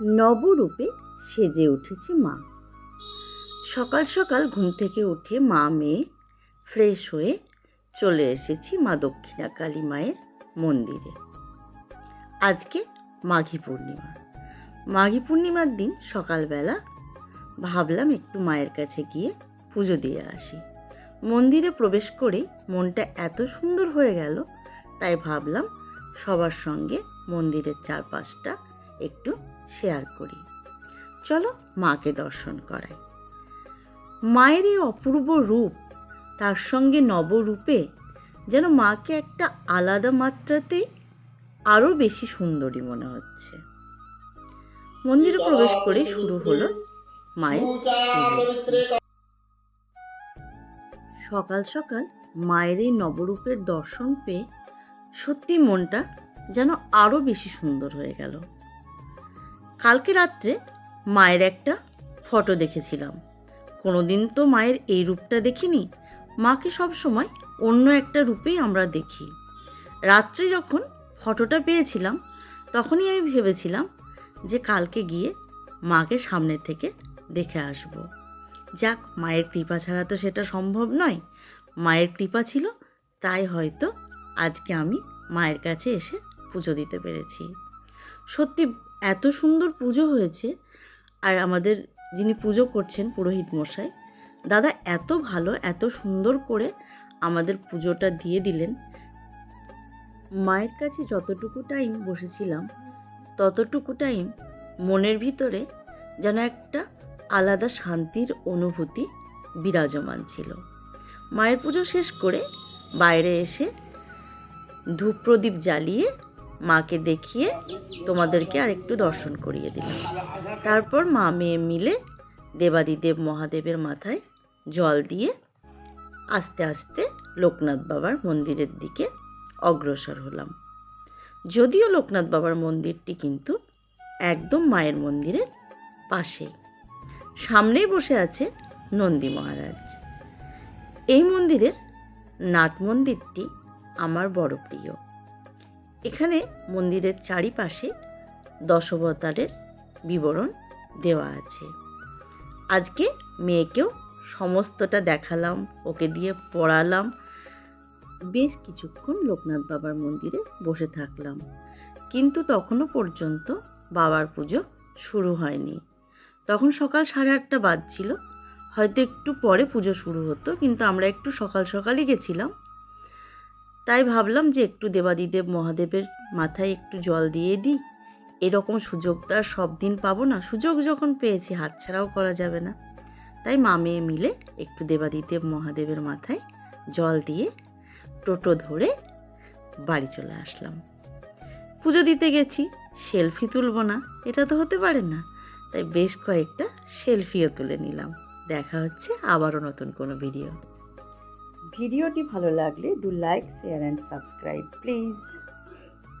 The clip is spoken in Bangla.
নবরূপে সেজে উঠেছে মা। সকাল সকাল ঘুম থেকে উঠে মা মেয়ে ফ্রেশ হয়ে চলে এসেছি মা দক্ষিণা কালী মায়ের মন্দিরে। আজকে মাঘী পূর্ণিমা। মাঘী পূর্ণিমার দিন সকালবেলা ভাবলাম একটু মায়ের কাছে গিয়ে পুজো দিয়ে আসি। মন্দিরে প্রবেশ করেই মনটা এত সুন্দর হয়ে গেল, তাই ভাবলাম সবার সঙ্গে মন্দিরের চারপাশটা একটু শেয়ার করি। চলো মাকে দর্শন করাই। মায়ের এই অপূর্ব রূপ তার সঙ্গে নবরূপে যেন মাকে একটা আলাদা মাত্রাতেই আরও বেশি সুন্দরী মনে হচ্ছে। মন্দিরে প্রবেশ করে শুরু হলো মায়ের সকাল সকাল মায়ের এই নবরূপের দর্শন পেয়ে সত্যি মনটা যেন আরও বেশি সুন্দর হয়ে গেল। কালকে রাত্রে মায়ের একটা ফটো দেখেছিলাম। কোনোদিন তো মায়ের এই রূপটা দেখিনি। মাকে সব সময় অন্য একটা রূপেই আমরা দেখি। রাত্রে যখন ফটোটা পেয়েছিলাম, তখনই আমি ভেবেছিলাম যে কালকে গিয়ে মাকে সামনে থেকে দেখে আসব। যাক, মায়ের কৃপা ছাড়া তো সেটা সম্ভব নয়। মায়ের কৃপা ছিল, তাই হয়তো আজকে আমি মায়ের কাছে এসে পুজো দিতে পেরেছি। সত্যি এত সুন্দর পুজো হয়েছে আর আমাদের যিনি পুজো করছেন পুরোহিত মশাই, দাদা এত ভালো, এত সুন্দর করে আমাদের পুজোটা দিয়ে দিলেন। মায়ের কাছে যতটুকু টাইম বসেছিলাম, ততটুকু টাইম মনের ভিতরে যেন একটা আলাদা শান্তির অনুভূতি বিরাজমান ছিল। মায়ের পুজো শেষ করে বাইরে এসে ধূপ প্রদীপ জ্বালিয়ে মাকে দেখিয়ে তোমাদেরকে আর একটু দর্শন করিয়ে দিলাম। তারপর মা মেয়ে মিলে দেবাদিদেব মহাদেবের মাথায় জল দিয়ে আস্তে আস্তে লোকনাথ বাবার মন্দিরের দিকে অগ্রসর হলাম। যদিও লোকনাথ বাবার মন্দিরটি কিন্তু একদম মায়ের মন্দিরের পাশেই সামনেই বসে আছে নন্দী মহারাজ। এই মন্দিরের নাট মন্দিরটি আমার বড় প্রিয়। এখানে মন্দিরের চারিপাশে দশবতারের বিবরণ দেওয়া আছে। আজকে মেয়েকেও সমস্তটা দেখালাম, ওকে দিয়ে পড়ালাম। বেশ কিছুক্ষণ লোকনাথ বাবার মন্দিরে বসে থাকলাম। কিন্তু তখনও পর্যন্ত বাবার পুজো শুরু হয়নি। তখন সকাল সাড়ে আটটা বাজছিল। হয়তো একটু পরে পুজো শুরু হতো, কিন্তু আমরা একটু সকাল সকালই গেছিলাম। তাই ভাবলাম যে একটু দেবাদিদেব মহাদেবের মাথায় একটু জল দিয়ে দিই। এরকম সুযোগ তো আর সব দিন পাবো না। সুযোগ যখন পেয়েছি হাতছাড়াও করা যাবে না। তাই মা মেয়ে মিলে একটু দেবাদিদেব মহাদেবের মাথায় জল দিয়ে টোটো ধরে বাড়ি চলে আসলাম। পুজো দিতে গেছি, সেলফি তুলব না, এটা তো হতে পারে না। তাই বেশ কয়েকটা সেলফিও তুলে নিলাম। দেখা হচ্ছে আবারও নতুন কোনো ভিডিও ভিডিওটি ভালো লাগলে do like share and subscribe please